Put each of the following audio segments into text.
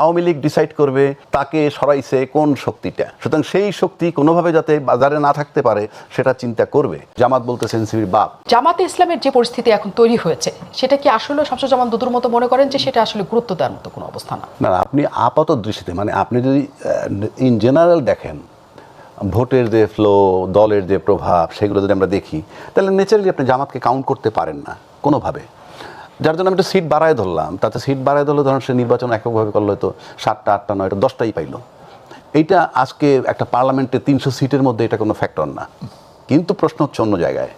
Awami League decide করবে তাকে সরাইছে কোন শক্তিটা। সুতরাং সেই শক্তি কোনোভাবে যাতে বাজারে না থাকতে পারে সেটা চিন্তা করবে। জামাত বলতেছে এনসিপির বাপ। জামাতে ইসলামের যে পরিস্থিতি এখন তৈরি হয়েছে সেটা কি আসলে শামসুজ্জামান দুদুর মতো মনে করেন যে সেটা আসলে গুরুত্ব দেওয়ার মতো কোনো অবস্থা না? না না, আপনি আপাত দৃষ্টিতে মানে আপনি যদি ইন জেনারেল দেখেন ভোটের যে ফ্লো দলের যে প্রভাব সেগুলো যদি আমরা দেখি তাহলে নেচারালি আপনি জামাতকে কাউন্ট করতে পারেন না কোনোভাবে। যার জন্য আমি একটা সিট বাড়ায় ধরলাম। তাতে সিট বাড়ায় ধরলে ধরুন সে নির্বাচন এককভাবে করলে হয়তো সাতটা, আটটা, নয়টা, দশটাই পাইলো। এইটা আজকে একটা পার্লামেন্টে তিনশো সিটের মধ্যে এটা কোনো ফ্যাক্টর না। কিন্তু প্রশ্ন হচ্ছে অন্য জায়গায়।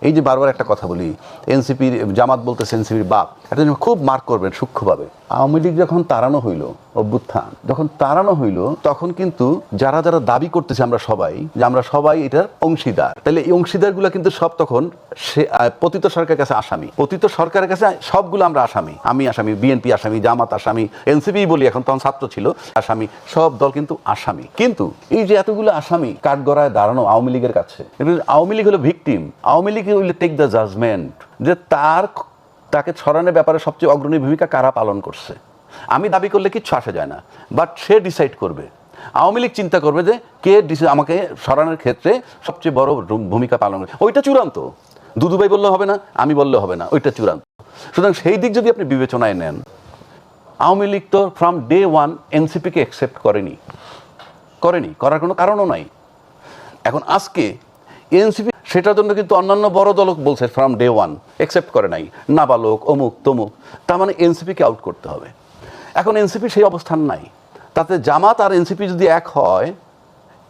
এই যে বারবার একটা কথা বলি, এনসিপির, জামাত বলতেছে এনসিপির বাপ। এটা খুব মার্ক করবেন সূক্ষ্মভাবে। আওয়ামী লীগ যখন তাড়ানো হইল অভ্যুত্থান। যখন তাড়ানো হইল, তখন কিন্তু যারা যারা দাবি করতেছে আমরা সবাই, যে আমরা সবাই এটার অংশীদার। তাহলে এই অংশীদারগুলো কিন্তু সব তখন সে পতিত সরকারের কাছে আসামি। পতিত সরকারের কাছে সবগুলো আমরা আসামি। আমি আসামি, বিএনপি আসামি, জামাত আসামি, এনসিপি বলি, এখন তখন ছাত্র ছিল, আসামি, সব দল কিন্তু আসামি। কিন্তু এই যে এতগুলো আসামি কাঠগড়ায় দাঁড়ানো আওয়ামী লীগের কাছে আওয়ামী লীগ হলো victim. Awami League will take the judgement যে তার তাকে ছড়ানোর ব্যাপারে সবচেয়ে অগ্রণী ভূমিকা কারা পালন করছে? আমি দাবি করলে কিচ্ছু আসা যায় না। বাট সে ডিসাইড করবে। আওয়ামী লীগ চিন্তা করবে যে কে আমাকে সরানোর ক্ষেত্রে সবচেয়ে বড় ভূমিকা পালন করে ওইটা চূড়ান্ত। দুদুভাই বললে হবে না, আমি বললে হবে না, ওইটা চূড়ান্ত। সুতরাং সেই দিক যদি আপনি বিবেচনায় নেন, আওয়ামী লীগ তো ফ্রম ডে ওয়ান এনসিপিকে অ্যাকসেপ্ট করেনি। করেনি, করার কোনো কারণও নাই। এখন আজকে এনসিপি সেটার জন্য কিন্তু অন্যান্য বড় দল বলছে ফ্রম ডে ওয়ান অ্যাকসেপ্ট করে নাই। নাবালক, অমুক, তমুক। তার মানে এনসিপিকে আউট করতে হবে। এখন এনসিপি সেই অবস্থান নাই। তাতে জামাত আর এনসিপি যদি এক হয়,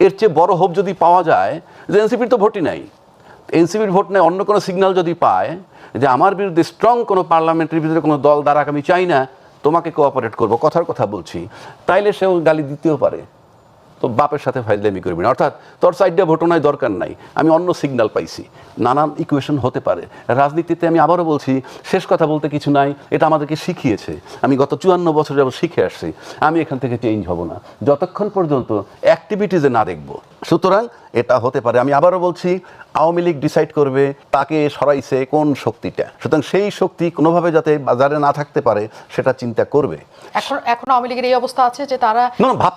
এর চেয়ে বড় হোপ যদি পাওয়া যায়, যে এনসিপির তো ভোটই নাই। এনসিপির ভোট নেয় অন্য কোনো সিগন্যাল যদি পায় যে আমার বিরুদ্ধে স্ট্রং কোনো পার্লামেন্টের ভিতরে কোনো দল দ্বারা আমি চাই না, তোমাকে কোঅপারেট করব। কথার কথা বলছি। তাইলে সেও গালি দিতেও পারে। তো বাপের সাথে ফাইজলামি করবি না। অর্থাৎ তোর সাইডে ঘটনায় দরকার নাই। আমি অন্য সিগন্যাল পাইছি। নানান ইকুয়েশন হতে পারে। রাজনীতিতে আমি আবারও বলছি শেষ কথা বলতে কিছু নাই। এটা আমাদেরকে শিখিয়েছে। আমি গত চুয়ান্ন বছর যাবত শিখে আসছি। আমি এখান থেকে চেঞ্জ হব না। যতক্ষণ পর্যন্ত অ্যাক্টিভিটিজে না দেখব। সুতরাং এটা হতে পারে। আমি আবারও বলছি আওয়ামী লীগ ডিসাইড করবে তাকে সরাইছে কোন শক্তিটা? সুতরাং সেই শক্তি কোনোভাবে যাতে বাজারে না থাকতে পারে সেটা চিন্তা করবে। এখন এখন আওয়ামী লীগের এই অবস্থা আছে যে তারা না, ভাবতে